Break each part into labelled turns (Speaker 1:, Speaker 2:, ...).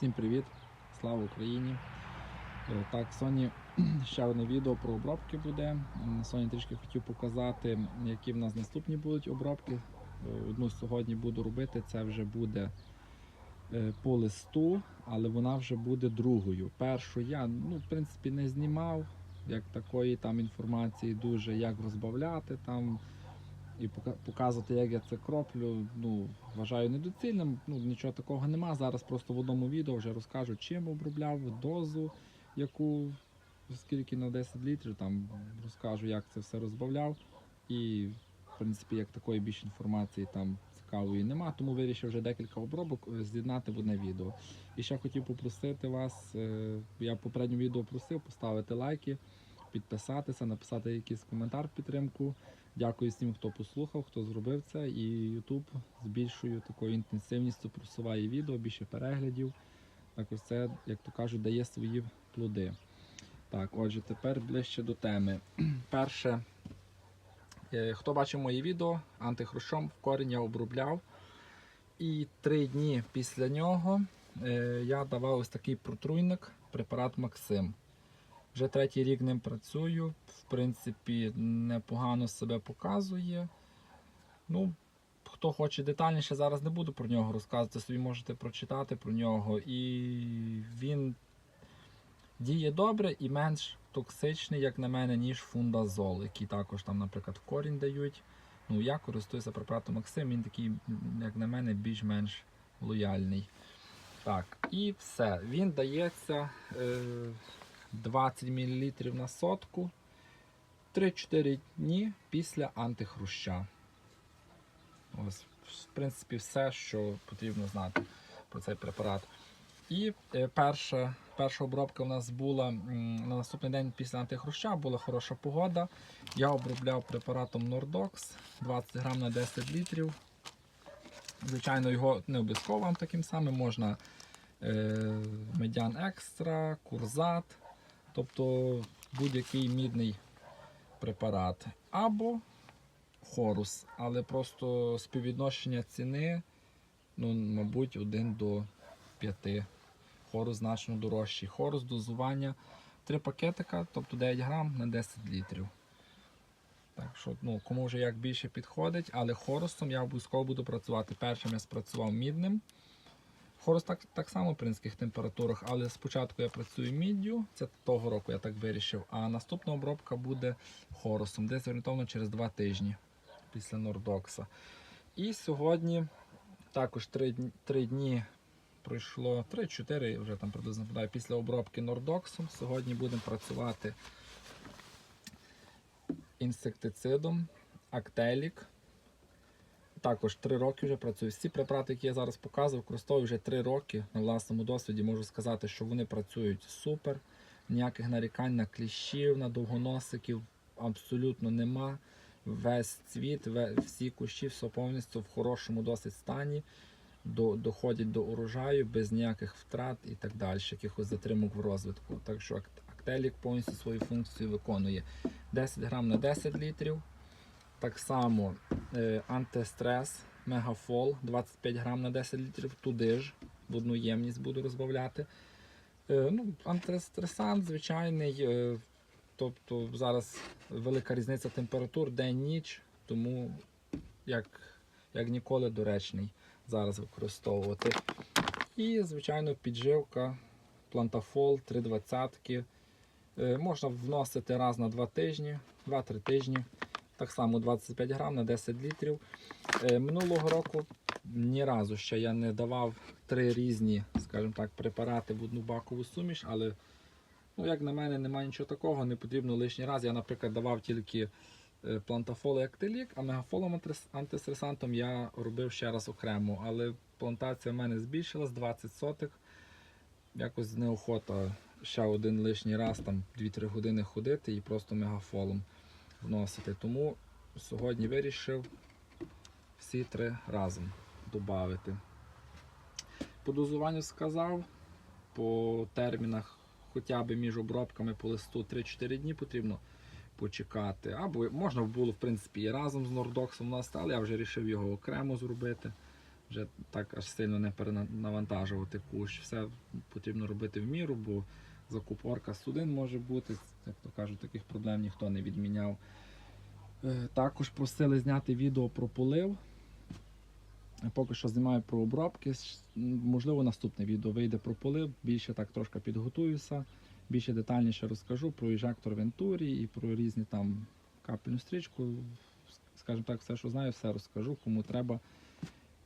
Speaker 1: Всім привіт! Слава Україні! Е, Так, Sony ще одне відео про обробки буде. Sony трішки хотів показати, які в нас наступні будуть обробки. Е, Одну сьогодні буду робити, це вже буде е, по листу, але вона вже буде другою. Першу я ну, в принципі не знімав як такої там інформації дуже, як розбавляти там і показувати, як я це кроплю, ну, вважаю недоцільним. Ну, нічого такого нема. Зараз просто в одному відео вже розкажу, чим обробляв, дозу, яку скільки на 10 літрів, там розкажу, як це все розбавляв. І, в принципі, як такої більше інформації там цікавої нема, тому вирішив вже декілька обробок е, з'єднати в одне відео. І ще хотів попросити вас, е, я в попередньому відео просив поставити лайки, підписатися, написати якийсь коментар в підтримку. Дякую всім, хто послухав, хто зробив це. І YouTube з більшою такою інтенсивністю просуває відео, більше переглядів. Також це, як то кажуть, дає свої плоди. Так, отже, тепер ближче до теми. Перше, е, хто бачив мої відео, антихрущом в корінь я обробляв. І три дні після нього е, я давав ось такий протруйник, препарат Максим. Вже третій рік ним працюю. В принципі, непогано себе показує. Ну, хто хоче детальніше, зараз не буду про нього розказувати, собі можете прочитати про нього. І він діє добре і менш токсичний, як на мене, ніж фундазол, який також там, наприклад, в корінь дають. Ну, я користуюся препаратом Максим, він такий, як на мене, більш-менш лояльний. Так, і все. Він дається. Е, 20 мл на сотку 3-4 дні після антихруща. Ось, в принципі, все, що потрібно знати про цей препарат. І е, перша, перша обробка у нас була на наступний день після антихруща, була хороша погода. Я обробляв препаратом Nordox 20 грам на 10 літрів. Звичайно, його не обов'язково таким самим можна е, медян екстра, курзат, тобто будь-який мідний препарат. Або хорус, але просто співвідношення ціни, ну, мабуть, 1 до 5. Хорус значно дорожчий. Хорус дозування 3 пакетика, тобто 9 грам на 10 літрів. Так що, ну, кому вже як більше підходить, але хорусом я обов'язково буду працювати. Першим я спрацював мідним. Хорус так, так само при низьких температурах, але спочатку я працюю міддю, це того року я так вирішив, а наступна обробка буде хорусом, десь орієнтовно через 2 тижні після Нордокса. І сьогодні також 3, дні- 3 дні пройшло, 3-4 вже там приблизно подаю, після обробки Нордоксом. Сьогодні будемо працювати інсектицидом Актелік. Також 3 роки вже працюю. Всі препарати, які я зараз показував, використовую вже 3 роки на власному досвіді. Можу сказати, що вони працюють супер. Ніяких нарікань на кліщів, на довгоносиків абсолютно нема. Весь цвіт, всі кущі, все повністю в хорошому досить стані. До, доходять до урожаю без ніяких втрат і так далі, якихось затримок в розвитку. Так що Актелік повністю свою функцію виконує. 10 грам на 10 літрів. Так само е, антистрес Мегафол 25 грам на 10 літрів, туди ж в одну ємність буду розбавляти. Е, ну, антистресант звичайний, е, тобто зараз велика різниця температур день-ніч, тому як, як ніколи доречний зараз використовувати. І, звичайно, підживка плантафол 320 Е, Можна вносити раз на 2 тижні, 2-3 тижні. Так само 25 грам на 10 літрів. Е, Минулого року ні разу ще я не давав три різні, скажімо так, препарати в одну бакову суміш, але, ну, як на мене, немає нічого такого, не потрібно лишній раз. Я, наприклад, давав тільки е, плантафол і актилік, а мегафолом антистресантом я робив ще раз окремо. Але плантація в мене збільшилась 20 сотих. Якось неохота ще один лишній раз, там 2-3 години ходити і просто мегафолом вносити. Тому сьогодні вирішив всі три разом додати. По дозуванню сказав, по термінах хоча б між обробками по листу 3-4 дні потрібно почекати. Або можна було, в принципі, і разом з Нордоксом вносити, але я вже вирішив його окремо зробити. Вже так аж сильно не перенавантажувати кущ. Все потрібно робити в міру, бо закупорка судин може бути, як то кажуть, таких проблем ніхто не відміняв. Е, Також просили зняти відео про полив. Поки що знімаю про обробки. Можливо, наступне відео вийде про полив. Більше так трошки підготуюся, більше детальніше розкажу про інжектор Вентурі і про різні там капельну стрічку. Скажімо так, все, що знаю, все розкажу. Кому треба,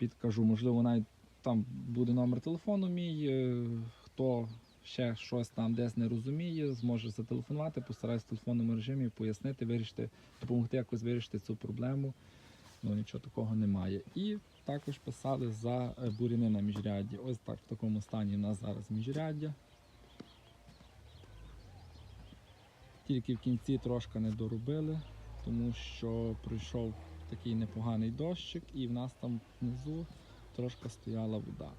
Speaker 1: підкажу. Можливо, навіть там буде номер телефону мій. е, Хто ще щось там десь не розуміє, зможе зателефонувати, постараюсь в телефонному режимі пояснити, вирішити, допомогти якось вирішити цю проблему. Ну нічого такого немає. І також писали за е, буряни на міжрядді. Ось так в такому стані у нас зараз міжряддя. Тільки в кінці трошки не доробили, тому що прийшов такий непоганий дощик, і в нас там внизу трошки стояла вода.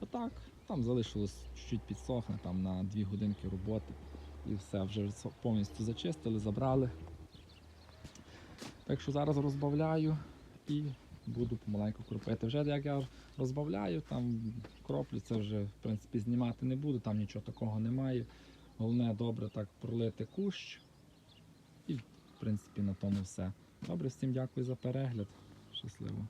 Speaker 1: Отак, там залишилось чуть-чуть підсохне, там на 2 годинки роботи і все, вже повністю зачистили, забрали. Так що зараз розбавляю і буду помаленьку кропити. Вже як я розбавляю, там кроплю, це вже в принципі знімати не буду, там нічого такого немає. Головне добре так пролити кущ. І в принципі на тому все. Добре, всім дякую за перегляд. Щасливо.